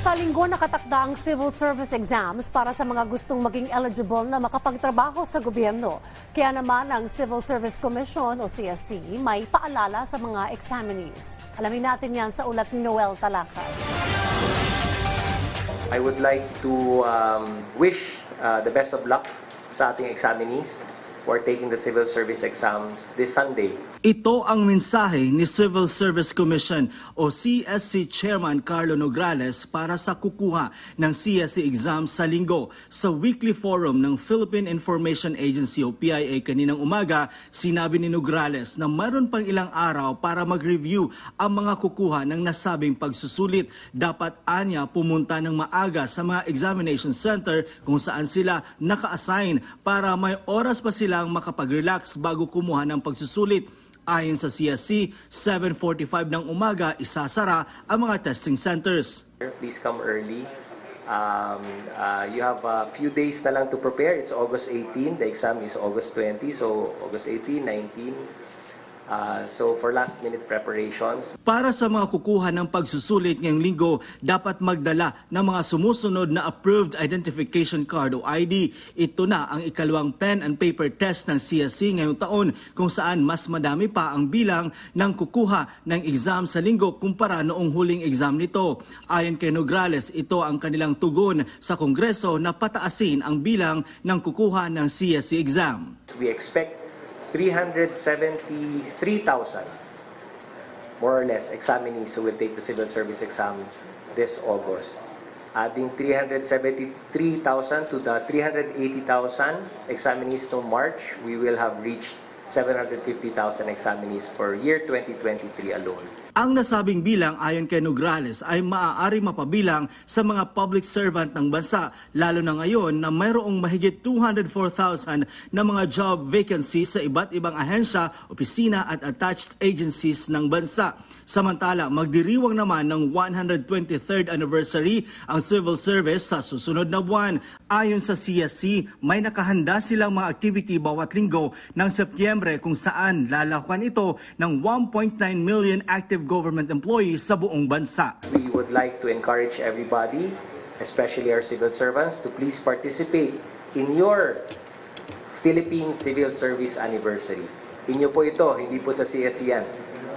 Sa linggo nakatakda ang civil service exams para sa mga gustong maging eligible na makapagtrabaho sa gobyerno. Kaya naman ang Civil Service Commission o CSC may paalala sa mga examinees. Alamin natin yan sa ulat ni Noel Talakay. I would like to um, wish uh, the best of luck sa ating examinees who are taking the civil service exams this Sunday. Ito ang mensahe ni Civil Service Commission o CSC Chairman Carlo Nograles para sa kukuha ng CSC exam sa linggo. Sa weekly forum ng Philippine Information Agency o PIA kaninang umaga, sinabi ni Nograles na mayroon pang ilang araw para mag-review ang mga kukuha ng nasabing pagsusulit. Dapat anya pumunta ng maaga sa mga examination center kung saan sila naka-assign para may oras pa silang makapag-relax bago kumuha ng pagsusulit. Ayon sa CSC, 7.45 ng umaga isasara ang mga testing centers. Please come early. Um, uh, you have a few days na lang to prepare. It's August 18. The exam is August 20. So August 18, 19. Uh, so for last minute preparations, Para sa mga kukuha ng pagsusulit ngayong linggo, dapat magdala ng mga sumusunod na approved identification card o ID. Ito na ang ikalawang pen and paper test ng CSC ngayong taon kung saan mas madami pa ang bilang ng kukuha ng exam sa linggo kumpara noong huling exam nito. Ayon kay Nograles, ito ang kanilang tugon sa Kongreso na pataasin ang bilang ng kukuha ng CSC exam. we expect 373,000 more or less examinees who will take the civil service exam this August. Adding 373,000 to the 380,000 examinees to March, we will have reached 750,000 examinees for year 2023 alone. Ang nasabing bilang ayon kay Nograles ay maaari mapabilang sa mga public servant ng bansa, lalo na ngayon na mayroong mahigit 204,000 na mga job vacancies sa iba't ibang ahensya, opisina at attached agencies ng bansa. Samantala, magdiriwang naman ng 123rd anniversary ang civil service sa susunod na buwan. Ayon sa CSC, may nakahanda silang mga activity bawat linggo ng Setyembre kung saan lalakuan ito ng 1.9 million active government employees sa buong bansa. We would like to encourage everybody, especially our civil servants, to please participate in your Philippine Civil Service Anniversary. Inyo po ito, hindi po sa CSC yan.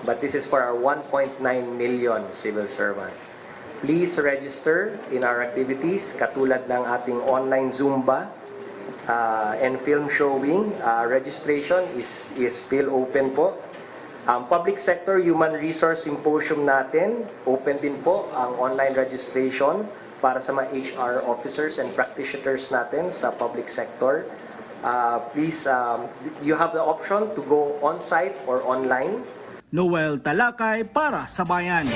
But this is for our 1.9 million civil servants. Please register in our activities katulad ng ating online Zumba uh, and film showing. Uh, registration is, is still open po. Ang public sector human resource symposium natin, open din po ang online registration para sa mga HR officers and practitioners natin sa public sector. Uh, please, um, you have the option to go on-site or online. Noel Talakay para sa Bayan.